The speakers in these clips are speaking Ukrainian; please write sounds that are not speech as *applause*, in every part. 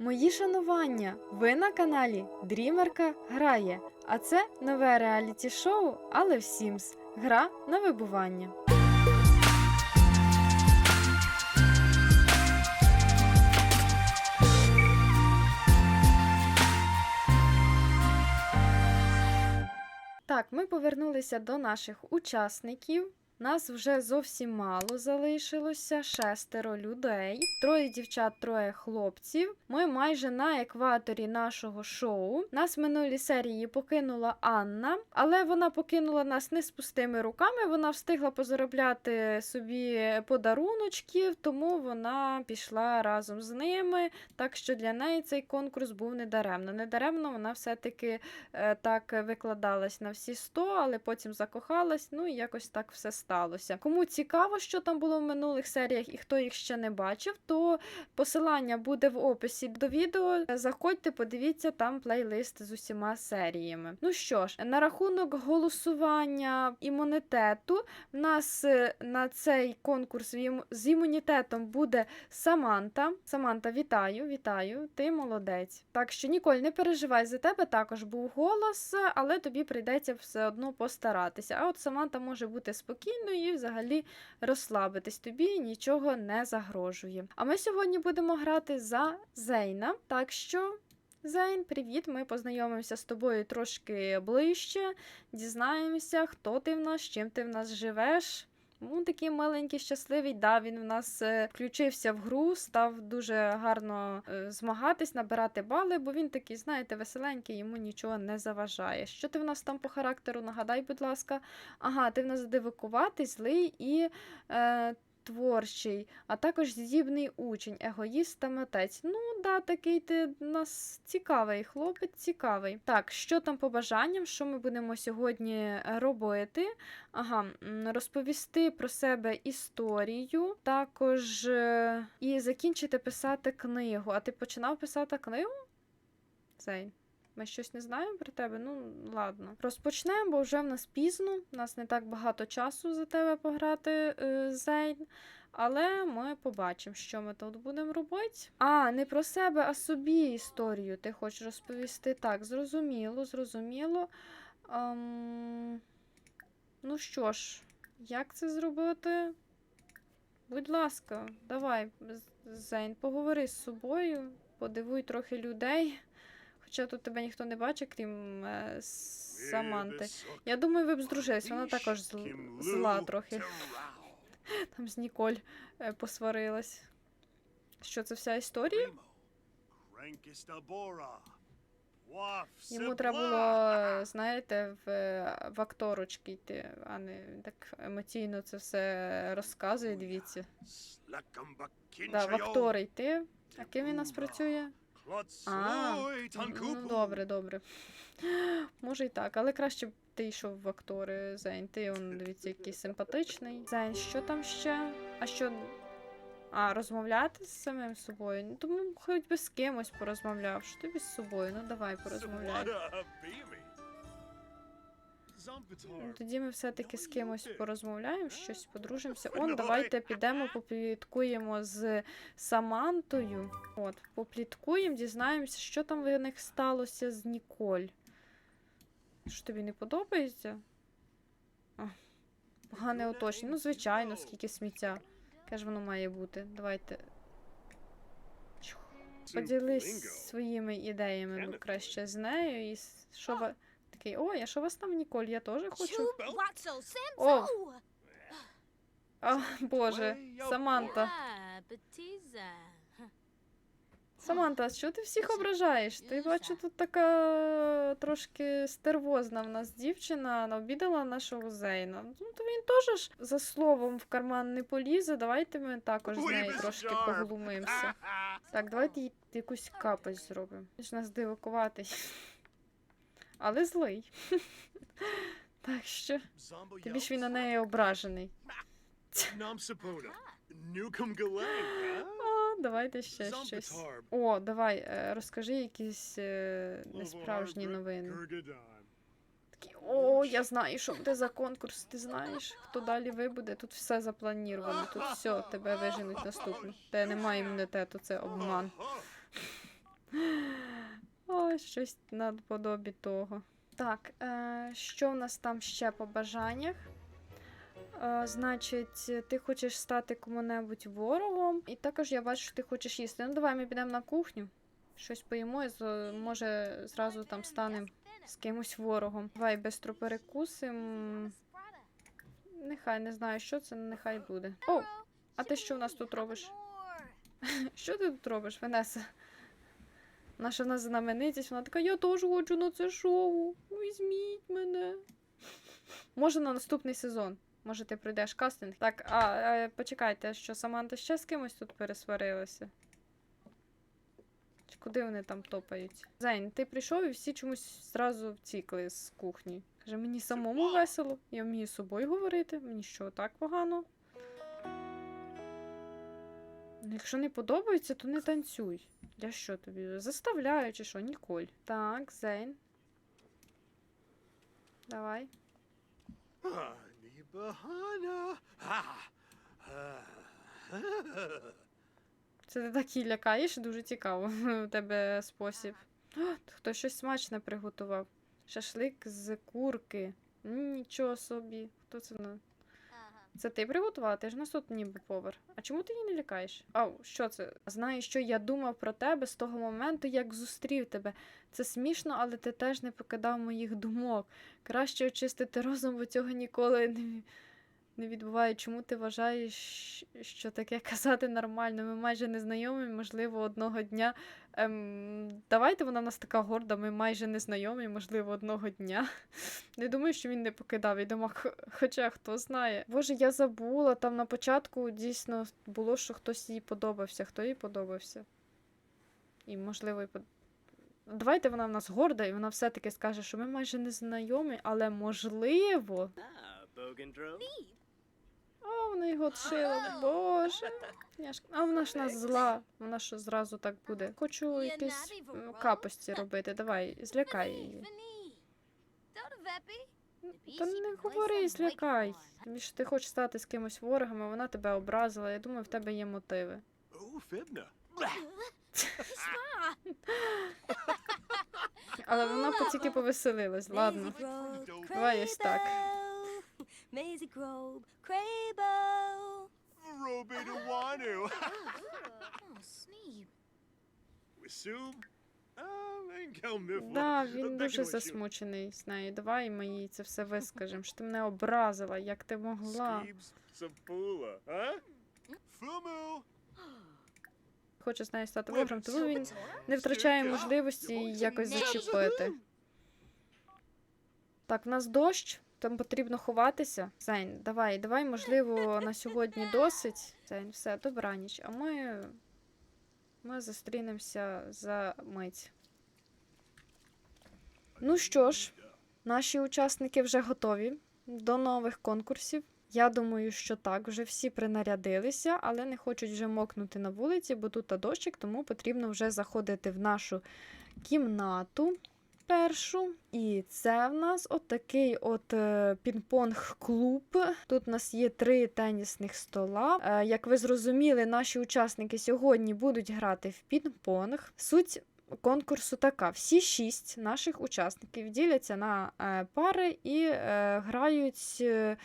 Мої шанування! Ви на каналі Дрімерка грає. А це нове реаліті шоу, але в Sims. Гра на вибування. Так, ми повернулися до наших учасників. Нас вже зовсім мало залишилося, шестеро людей, троє дівчат, троє хлопців. Ми майже на екваторі нашого шоу. Нас в минулій серії покинула Анна, але вона покинула нас не з пустими руками. Вона встигла позаробляти собі подаруночків, тому вона пішла разом з ними. Так що для неї цей конкурс був недаремно. Недаремно вона все-таки е, так викладалась на всі 100, але потім закохалась. Ну і якось так все сталося. Кому цікаво, що там було в минулих серіях і хто їх ще не бачив, то посилання буде в описі до відео. Заходьте, подивіться там плейлист з усіма серіями. Ну що ж, на рахунок голосування імунітету, в нас е, на цей конкурс з імунітетом буде Саманта. Саманта, вітаю, вітаю, ти молодець. Так що, Ніколь, не переживай, за тебе також був голос, але тобі прийдеться все одно постаратися. А от Саманта може бути спокійною і взагалі розслабитись. Тобі нічого не загрожує. А ми сьогодні будемо грати за Зейна. Так що. Зейн, привіт! Ми познайомимося з тобою трошки ближче, дізнаємося, хто ти в нас, чим ти в нас живеш. Ну, такий маленький, щасливий. Да, він в нас е, включився в гру, став дуже гарно е, змагатись, набирати бали, бо він такий, знаєте, веселенький, йому нічого не заважає. Що ти в нас там по характеру? Нагадай, будь ласка. Ага, ти в нас дивакуватий, злий і е, творчий, а також здібний учень, егоїст та митець. Ну, да, такий ти нас цікавий хлопець, цікавий. Так, що там по бажанням, що ми будемо сьогодні е, робити? Ага, розповісти про себе історію, також е, і закінчити писати книгу. А ти починав писати книгу? Зейн. Ми щось не знаємо про тебе? Ну, ладно. Розпочнемо, бо вже в нас пізно. У нас не так багато часу за тебе пограти, е, Зейн. Але ми побачимо, що ми тут будемо робити. А, не про себе, а собі історію ти хочеш розповісти. Так, зрозуміло, зрозуміло. Ем... Ну що ж, як це зробити? Будь ласка, давай, Зейн, поговори з собою, подивуй трохи людей. Хоча тут тебе ніхто не бачить, крім е, Саманти. Я думаю, ви б здружились, вона також зл- зла трохи. *laughs* Там з Ніколь е, посварилась. Що це вся історія? Йому треба було, *laughs* знаєте, в, е, в акторочки йти, а не так емоційно це все розказує, дивіться. Да, в актори йти. А ким він нас працює? А, ну добре, добре. Може і так, але краще б ти йшов в актори, Зейн. Ти он, дивіться, який симпатичний. Зайн, що там ще? А що. А, розмовляти з самим собою? Ну, тому хоч би з кимось порозмовляв. Що тобі з собою? Ну давай порозмовляй. Тоді ми все-таки з кимось порозмовляємо, щось подружимося. Он, давайте підемо, попліткуємо з Самантою. От, попліткуємо, дізнаємося, що там в них сталося з Ніколь. Що тобі не подобається? Погане оточення. Ну, звичайно, скільки сміття. Яке ж воно має бути? Давайте. Поділись своїми ідеями ну, краще з нею. І що. Такий, ой, а що у вас там, Ніколь? Я теж хочу. Watso О, Боже, Саманта. Саманта, що ти всіх ображаєш? Ти бачу, тут така трошки стервозна в нас дівчина, обідала нашого Зейна. Ну, то він теж ж за словом в карман не полізе. Давайте ми також з нею трошки поглумимося. Так, давайте їй якусь капость зробимо. Він ж нас дивакуватий. Але злий. *laughs* Так що, тобі ж він на неї ображений. А, давайте ще щось. О, давай, е, розкажи якісь е, несправжні новини. Такі, о, я знаю, що буде за конкурс. Ти знаєш, хто далі вибуде? Тут все заплановано. Тут все, тебе виженуть наступно. Те немає імунітету, це обман. *laughs* щось наподобі того. Так, е, що в нас там ще по бажаннях? Е, значить, ти хочеш стати кому-небудь ворогом, і також я бачу, що ти хочеш їсти. Ну, давай ми підемо на кухню. Щось поїмо, і може зразу там станемо з кимось ворогом. Давай бистро перекусимо. Нехай не знаю, що це, нехай буде. О, а ти що в нас тут робиш? *laughs* Що ти тут робиш, Венеса? Наша в нас знаменитість, вона така, я теж хочу на це шоу. Візьміть мене. Може на наступний сезон. Може, ти пройдеш кастинг. Так, а, а почекайте, що Саманта ще з кимось тут пересварилася? Чи куди вони там топають? Зайн, ти прийшов і всі чомусь зразу втікли з кухні. Каже, мені самому весело, я вмію з собою говорити, мені що, так погано? Якщо не подобається, то не танцюй. Я що тобі? Заставляю чи що? Ніколь. Так, Зейн. Давай. Це ти так її лякаєш, дуже цікаво *laughs* у тебе спосіб. О, Хтось щось смачне приготував. Шашлик з курки. Нічого собі. Хто це? на- Це ти приготувала? Ти ж на суд ніби повар. А чому ти її не лякаєш? Ау, що це? Знаєш, що я думав про тебе з того моменту, як зустрів тебе. Це смішно, але ти теж не покидав моїх думок. Краще очистити розум, бо цього ніколи не, не відбуває. Чому ти вважаєш, що таке *laughs* казати нормально? Ми майже не знайомі, можливо, одного дня. Ем, давайте вона в нас така горда, ми майже не знайомі, можливо, одного дня. *laughs* Не думаю, що він не покидав. Я думав, х- хоча хто знає. Боже, я забула. Там на початку дійсно було, що хтось їй подобався. Хто їй подобався? І, можливо, і под... Давайте вона в нас горда, і вона все-таки скаже, що ми майже не знайомі, але можливо. Ah, О, вона його отшила, боже. Я ж... А вона ж нас зла. Вона що зразу так буде. Хочу якісь м, капості робити. Давай, злякай її. Та не говори, злякай. Тобі ж ти хочеш стати з кимось ворогом, а вона тебе образила. Я думаю, в тебе є мотиви. Fibna. Але вона по- тільки повеселилась, ладно. Давай ось так. *laughs* Maisie Grove, Crabo. Robe de Wanu. *laughs* *laughs* Oh, Sneeb. Ah, Enkel Да, він дуже засмучений з нею. Давай ми їй це все вискажемо, що ти мене образила, як ти могла. Хоче з нею стати ворогом, тому він не втрачає можливості якось зачепити. Так, в нас дощ, там потрібно ховатися. Зайн, давай, давай, можливо, на сьогодні досить. Зайн, все, добраніч. А ми. Ми зустрінемося за мить. Ну що ж, наші учасники вже готові до нових конкурсів. Я думаю, що так, вже всі принарядилися, але не хочуть вже мокнути на вулиці, бо тут дощик, тому потрібно вже заходити в нашу кімнату першу. І це в нас отакий от е, пінг-понг-клуб. Тут у нас є три тенісних стола. Е, як ви зрозуміли, наші учасники сьогодні будуть грати в пінг-понг. Суть конкурсу така: всі шість наших учасників діляться на е, пари і е, грають е,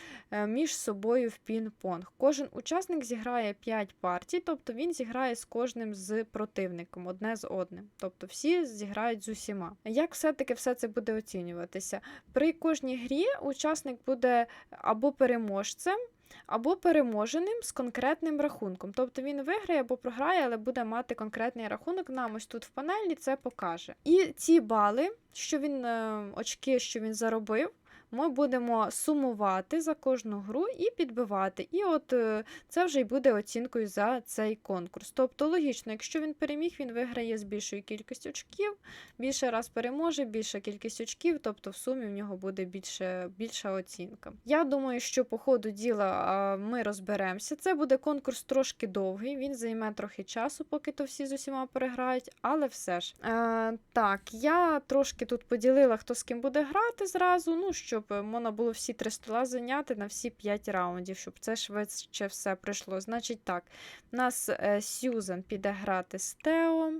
між собою в пінг-понг. Кожен учасник зіграє 5 партій, тобто він зіграє з кожним з противником, одне з одним. Тобто всі зіграють з усіма. Як все-таки все це буде оцінюватися? При кожній грі учасник буде або переможцем. Або переможеним з конкретним рахунком. Тобто він виграє або програє, але буде мати конкретний рахунок. Нам ось тут в панелі це покаже. І ці бали, що він е, очки, що він заробив, ми будемо сумувати за кожну гру і підбивати. І от е, це вже й буде оцінкою за цей конкурс. Тобто, логічно, якщо він переміг, він виграє з більшою кількістю очків, більше раз переможе, більша кількість очків, тобто в сумі в нього буде більше, більша оцінка. Я думаю, що по ходу діла ми розберемося. Це буде конкурс трошки довгий, він займе трохи часу, поки то всі з усіма переграють, але все ж. Е, так, я трошки тут поділила, хто з ким буде грати зразу, ну, щоб е, можна було всі три стола зайняти на всі п'ять раундів, щоб це швидше все пройшло. Значить так, у нас е, Сьюзан піде грати з Тео.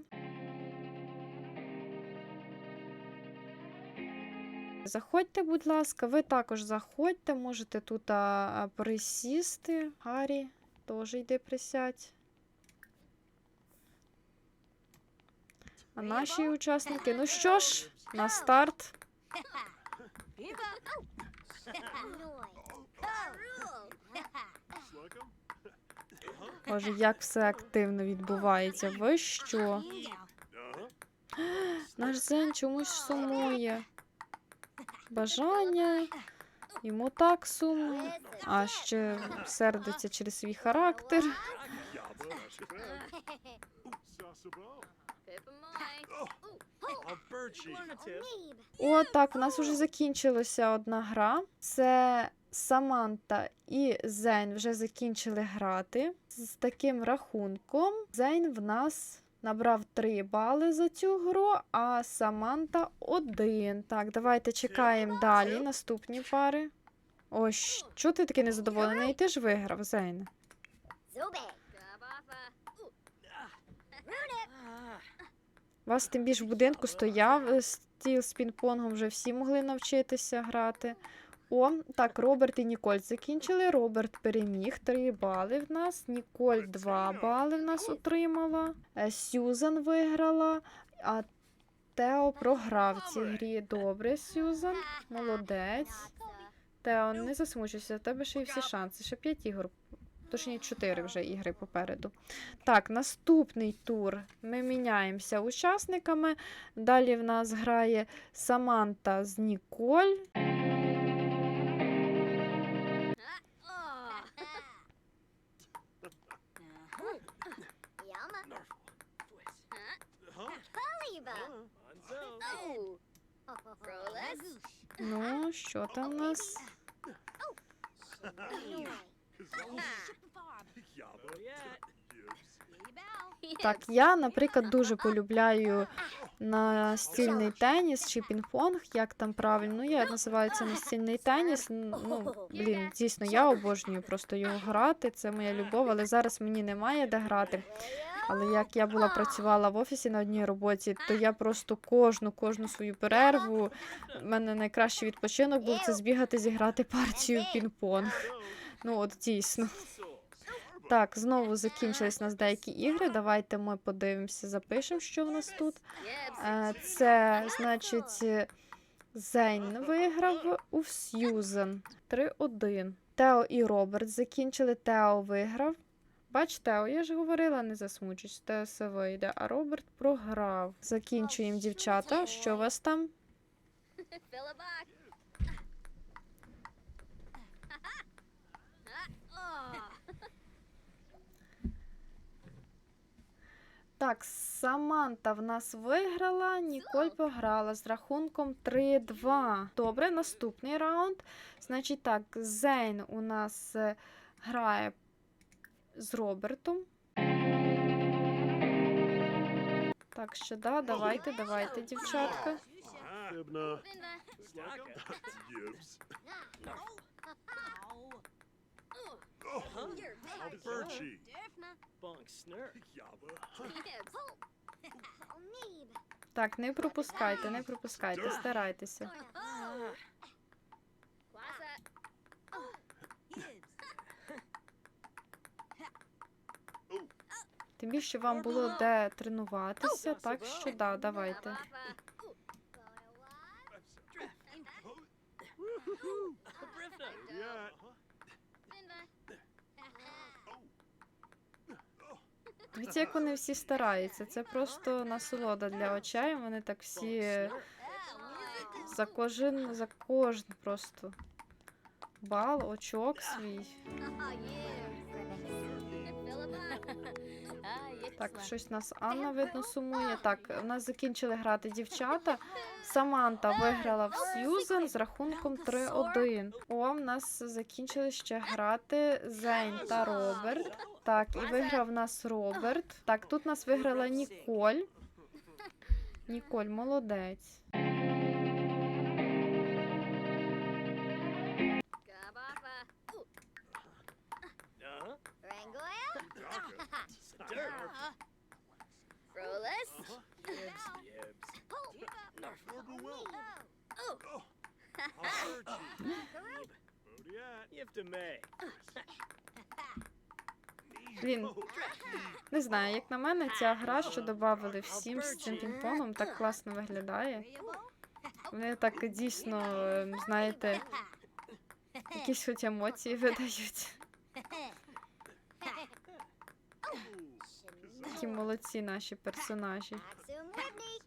Заходьте, будь ласка, ви також заходьте, можете тут а, а, присісти. Гаррі, теж йди присядь. А наші учасники, ну *laughs* що ж, на старт. *laughs* Slug? Боже, як все активно відбувається. Ви що? Наш Зен чомусь сумує. Бажання. Йому так сумно. А ще сердиться через свій характер. О, так, у нас вже закінчилася одна гра. Це Саманта і Зейн вже закінчили грати. З таким рахунком Зейн в нас набрав 3 бали за цю гру, а Саманта один. Так, давайте чекаємо далі. Наступні пари. Ось, що ти такий незадоволений? Ти ж виграв, Зейн. У вас тим більш в будинку стояв е, стіл з пінг-понгом, вже всі могли навчитися грати. О, так, Роберт і Ніколь закінчили. Роберт переміг 3 бали в нас. Ніколь 2 бали в нас отримала. Е, Сюзан виграла, а Тео програв в цій грі. Добре, Сюзан. Молодець. Тео, не засмучуйся, у тебе ще є всі шанси. Ще 5 ігор. Точніше, 4 вже ігри попереду. Так, наступний тур. Ми міняємося учасниками. Далі в нас грає Саманта з Ніколь. Ну, що там у нас? Так, я, наприклад, дуже полюбляю настільний теніс чи пінг-понг, як там правильно. Ну, я називаю це настільний теніс. Ну, блін, дійсно, я обожнюю просто його грати. Це моя любов, але зараз мені немає де грати. Але як я була працювала в офісі на одній роботі, то я просто кожну кожну свою перерву. У мене найкращий відпочинок був це збігати зіграти партію пінг-понг. Ну от дійсно. Так, знову закінчились нас деякі ігри. Давайте ми подивимося, запишемо, що в нас тут. Е, Це, значить, Зейн виграв у Сьюзен 3-1. Тео і Роберт закінчили. Тео виграв. Бач, Тео, я ж говорила, не засмучусь, Тео все вийде, а Роберт програв. Закінчуємо, дівчата. Що у вас там? Так, Саманта в нас виграла, Ніколь програла з рахунком 3-2. Добре, наступний раунд. Значить так, Зейн у нас е, грає з Робертом. Так, що да, давайте, давайте, дівчатка. 'Em. Yibs. Oh, a birchie. Bunk snurk. Yabba. Так, не пропускайте, не пропускайте, старайтеся. Тим більше вам було де тренуватися, так що да, давайте. Вони всі стараються. Це просто насолода для очей. Вони так всі за кожен, за кожен просто бал, очок свій. Так, щось нас Анна видно сумує. Так, у нас закінчили грати дівчата. Саманта виграла в Сьюзен з рахунком 3-1. О, в нас закінчили ще грати Зейн та Роберт. Так, і виграв нас Роберт. Так, тут нас виграла Ніколь. Ніколь, молодець. Yibs. Oh. Блін, не знаю, як на мене, ця гра, що додавали всім з цим пінг-понгом, так класно виглядає. Вони так дійсно, ем, знаєте, якісь хоч емоції видають. Такі молодці наші персонажі. Axum Whitney.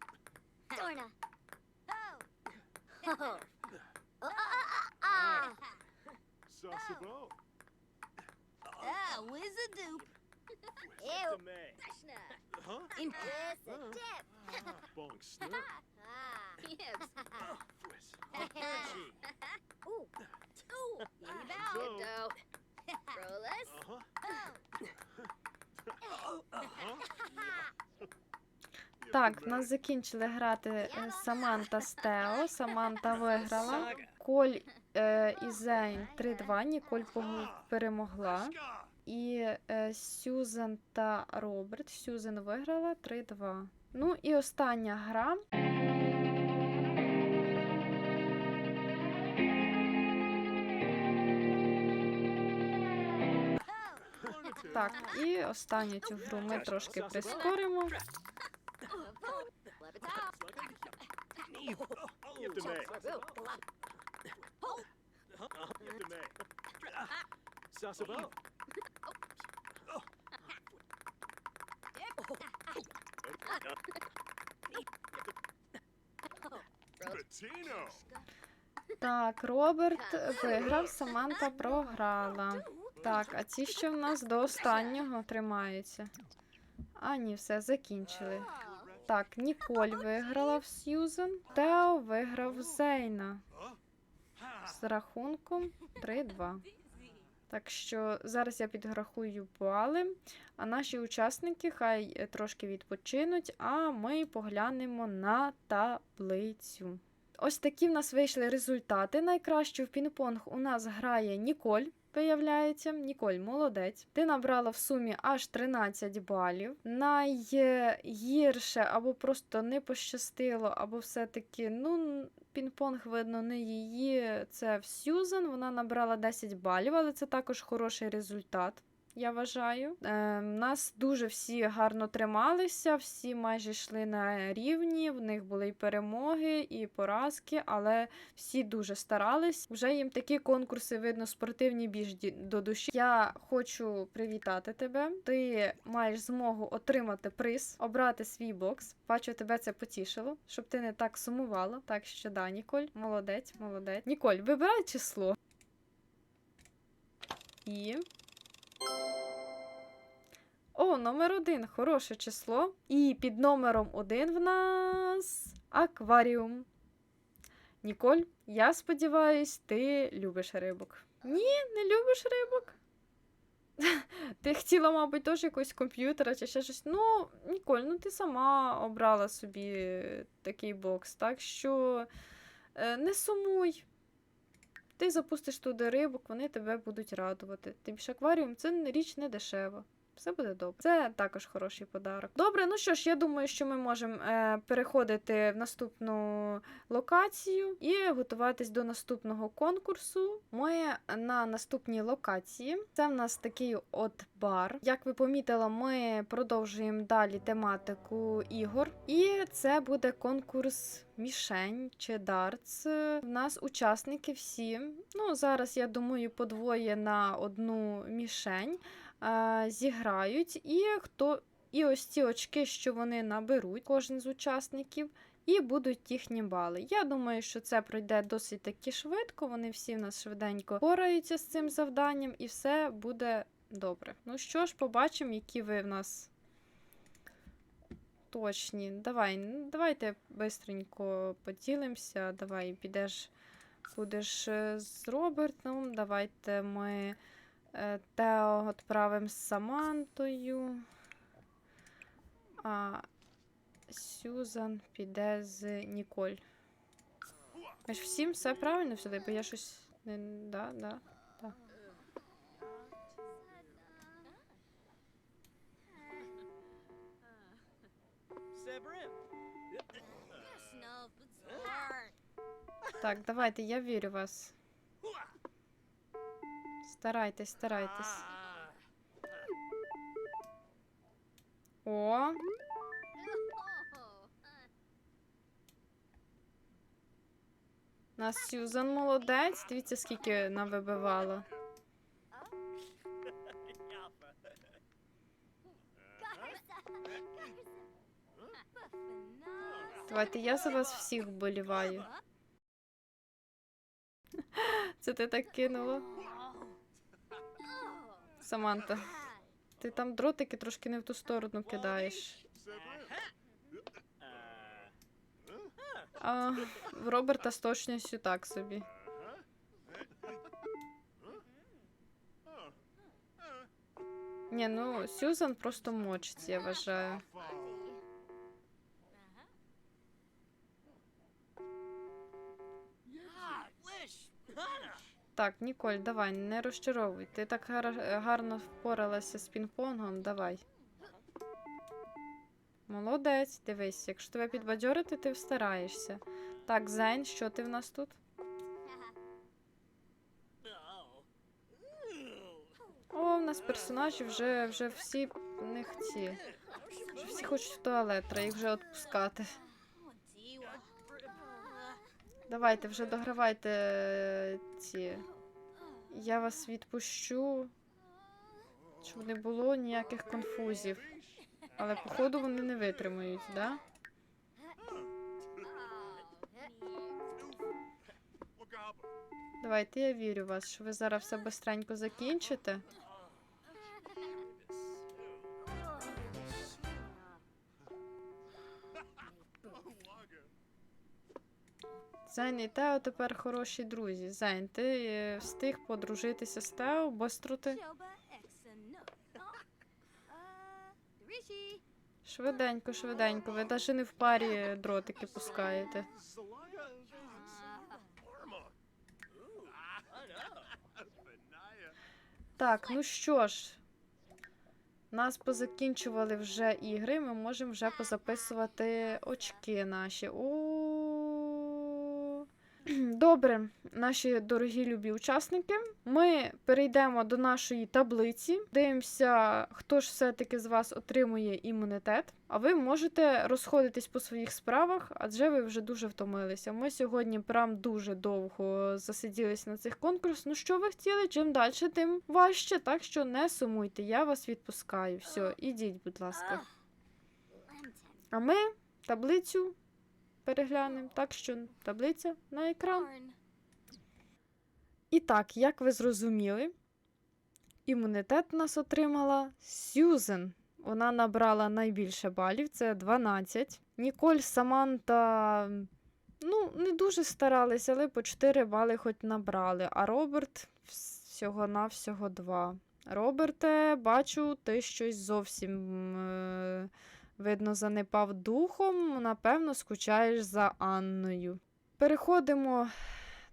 Так, в нас закінчили грати е, Саманта з Тео. Саманта виграла. Коль е, і Зейн 3-2. Ніколь перемогла. І е, Сюзан та Роберт. Сюзан виграла 3-2. Ну і остання гра. Так, і останню цю гру ми трошки прискоримо. Так, Роберт виграв, Саманта програла. Так, а ці що в нас до останнього тримаються? А, ні, все, закінчили. Так, Ніколь виграла в Сьюзен, Тео виграв Зейна з рахунком 3-2. Так що зараз я підрахую бали, а наші учасники хай е, трошки відпочинуть, а ми поглянемо на таблицю. Ось такі в нас вийшли результати. Найкраще в пінг-понг у нас грає Ніколь. Виявляється, Ніколь, молодець. Ти набрала в сумі аж 13 балів. Найгірше або просто не пощастило, або все-таки, ну, пінг-понг, видно, не її. Це в Сьюзан. Вона набрала 10 балів, але це також хороший результат. Я вважаю. Е, нас дуже всі гарно трималися, всі майже йшли на рівні. В них були і перемоги, і поразки, але всі дуже старались. Вже їм такі конкурси, видно, спортивні більш до душі. Я хочу привітати тебе. Ти маєш змогу отримати приз, обрати свій бокс. Бачу, тебе це потішило, щоб ти не так сумувала. Так що да, Ніколь, молодець, молодець. Ніколь, вибирай число. І. О, номер один. Хороше число. І під номером один в нас акваріум. Ніколь, я сподіваюсь, ти любиш рибок. Ні, не любиш рибок. *laughs* Ти хотіла, мабуть, теж якогось комп'ютера чи ще щось. Ну, Ніколь, ну ти сама обрала собі такий бокс, так що е, не сумуй. Ти запустиш туди рибок, вони тебе будуть радувати. Тим більше акваріум це річ не дешева. Все буде добре. Це також хороший подарок. Добре, ну що ж, я думаю, що ми можемо е, переходити в наступну локацію і готуватись до наступного конкурсу. Ми на наступній локації. Це в нас такий от бар. Як ви помітили, ми продовжуємо далі тематику ігор. І це буде конкурс мішень чи дартс. В нас учасники всі. Ну, зараз я думаю, подвоє на одну мішень е, зіграють, і хто. І ось ці очки, що вони наберуть, кожен з учасників, і будуть їхні бали. Я думаю, що це пройде досить таки швидко. Вони всі в нас швиденько пораються з цим завданням, і все буде добре. Ну що ж, побачимо, які ви в нас точні. Давай, давайте бистренько поділимося. Давай, підеш, будеш е, з Робертом. Давайте ми е, Тео відправимо з Самантою. А Сюзан піде з Ніколь. Ми ж всім все правильно всюди, бо я щось не. Да, да. Так, давайте, я вірю вас. Старайтесь, старайтесь. О, нас Сьюзан молодець. Дивіться, скільки нам вибивало. Давайте я за вас всіх вболіваю. Це ти так кинула. Саманта, ти там дротики трошки не в ту сторону кидаєш. А в Роберта з точністю так собі. Ні, ну Сюзан просто мочить, я вважаю. Так, Ніколь, давай, не розчаровуй. Ти так гар- гарно впоралася з пінг-понгом, давай. Молодець, дивись, якщо тебе підбадьорити, ти встараєшся. Так, Зайн, що ти в нас тут? О, в нас персонажі вже, вже всі в них. Вже всі хочуть в туалет, треба їх вже відпускати. Давайте, вже догравайте е, ці. Я вас відпущу, щоб не було ніяких конфузів. Але походу вони не витримають, да? Давайте, я вірю в вас, що ви зараз все бистренько закінчите. Зайн і Тео тепер хороші друзі. Зайн, ти е, встиг подружитися з Тео, бистро. Швиденько, швиденько. Ви навіть не в парі дротики пускаєте. Так, ну що ж. Нас позакінчували вже ігри, ми можемо вже позаписувати очки наші. О. *clears throat* Добре, наші дорогі любі учасники. Ми перейдемо до нашої таблиці. Дивимося, хто ж все-таки з вас отримує імунітет. А ви можете розходитись по своїх справах, адже ви вже дуже втомилися. Ми сьогодні прям дуже довго засиділись на цих конкурсах. Ну що ви хотіли? Чим далі, тим важче. Так що не сумуйте, я вас відпускаю. Все, ідіть, будь ласка. А ми таблицю переглянемо. Так що таблиця на екран. І так, як ви зрозуміли, імунітет нас отримала Сьюзен. Вона набрала найбільше балів, це 12. Ніколь Саманта ну, не дуже старалися, але по 4 бали хоч набрали. А Роберт всього-навсього 2. Роберте, бачу, ти щось зовсім е- видно занепав духом. Напевно, скучаєш за Анною. Переходимо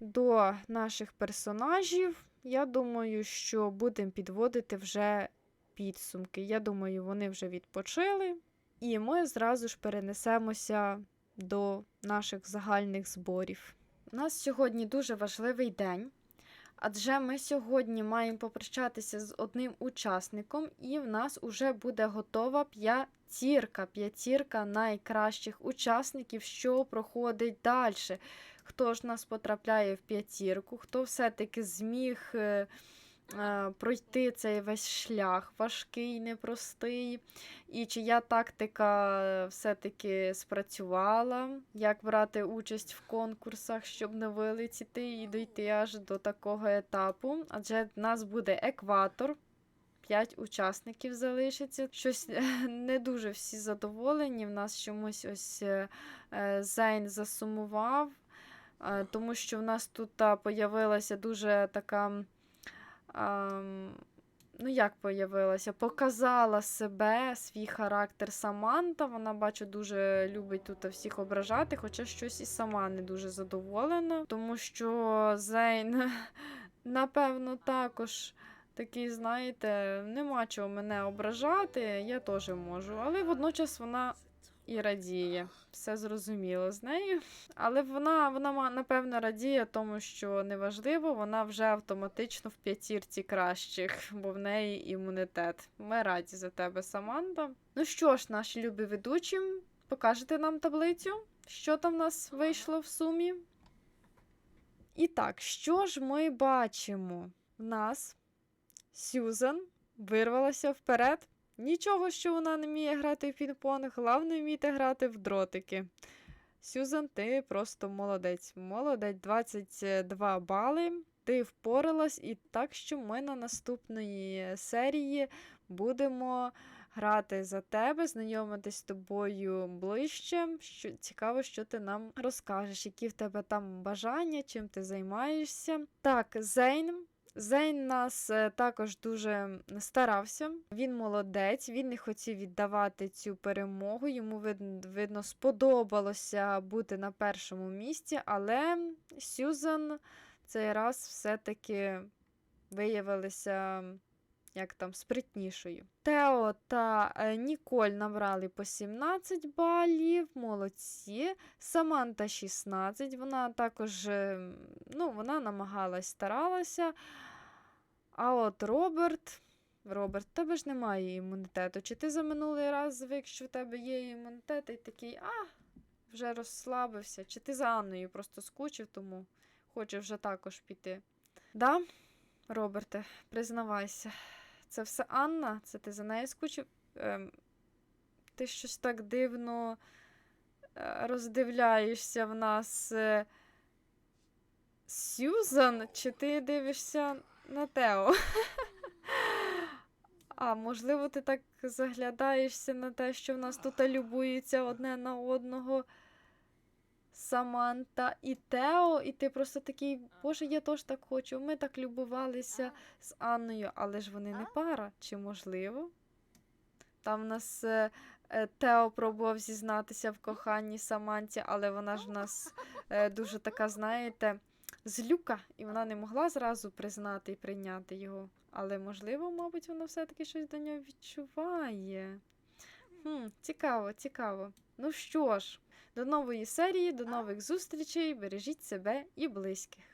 до наших персонажів. Я думаю, що будемо підводити вже підсумки. Я думаю, вони вже відпочили. І ми зразу ж перенесемося до наших загальних зборів. У нас сьогодні дуже важливий день, адже ми сьогодні маємо попрощатися з одним учасником, і в нас уже буде готова п'ятірка, п'ятірка найкращих учасників, що проходить далі. Хто ж нас потрапляє в п'ятірку, хто все-таки зміг. Е, Пройти цей весь шлях важкий, непростий, і чия тактика е, все-таки спрацювала, як брати участь в конкурсах, щоб не вилетіти і дійти аж до такого етапу. Адже в нас буде екватор, 5 учасників залишиться. Щось е, не дуже всі задоволені. В нас чомусь ось Зейн засумував, тому що в нас тут появилася дуже така. Ну, як появилася? Показала себе, свій характер Саманта. Вона, бачу, дуже любить тут всіх ображати, хоча щось і сама не дуже задоволена, тому що Зейн, *laughs* напевно, також такий, знаєте, нема чого мене ображати, я теж можу. Але водночас вона і радіє. Все зрозуміло з нею. Але вона, вона ма- напевно радіє, тому що неважливо, вона вже автоматично в п'ятірці кращих, бо в неї імунітет. Ми раді за тебе, Саманта. Ну що ж, наші любі ведучі, покажете нам таблицю, що там в нас вийшло в сумі? І так, що ж ми бачимо? В нас Сюзан вирвалася вперед. Нічого, що вона не вміє грати в пінг-понг, головне вміти грати в дротики. Сюзан, ти просто молодець. Молодець, 22 бали. Ти впоралась, і так що ми на наступної серії будемо грати за тебе, знайомитись з тобою ближче. Що, цікаво, що ти нам розкажеш, які в тебе там бажання, чим ти займаєшся. Так, Зейн. Зейн нас е, також дуже старався. Він молодець, він не хотів віддавати цю перемогу. Йому видно сподобалося бути на першому місці, але Сюзан цей раз все-таки виявилася як там спритнішою. Тео та е, Ніколь набрали по 17 балів, молодці. Саманта 16. Вона також е, ну, вона намагалась, старалася. А от Роберт. Роберт, тебе ж немає імунітету. Чи ти за минулий раз звик, що в тебе є імунітет, і такий, а, вже розслабився. Чи ти за Анною просто скучив, тому хочеш вже також піти. Да, Роберте, признавайся. Це все Анна? Це ти за нею скучив? Ем, ти щось так дивно е, роздивляєшся в нас. Е, Сюзан, чи ти дивишся на Тео? *laughs* А можливо, ти так заглядаєшся на те, що в нас тут любуються одне на одного Саманта і Тео, і ти просто такий, боже, я теж так хочу. Ми так любувалися з Анною, але ж вони не пара. Чи можливо? Там в нас е, е, Тео пробував зізнатися в коханні Саманті, але вона ж в нас е, дуже така, знаєте, злюка, і вона не могла зразу признати і прийняти його. Але, можливо, мабуть, вона все-таки щось до нього відчуває. Хм, цікаво, цікаво. Ну що ж, до нової серії, до нових зустрічей. Бережіть себе і близьких.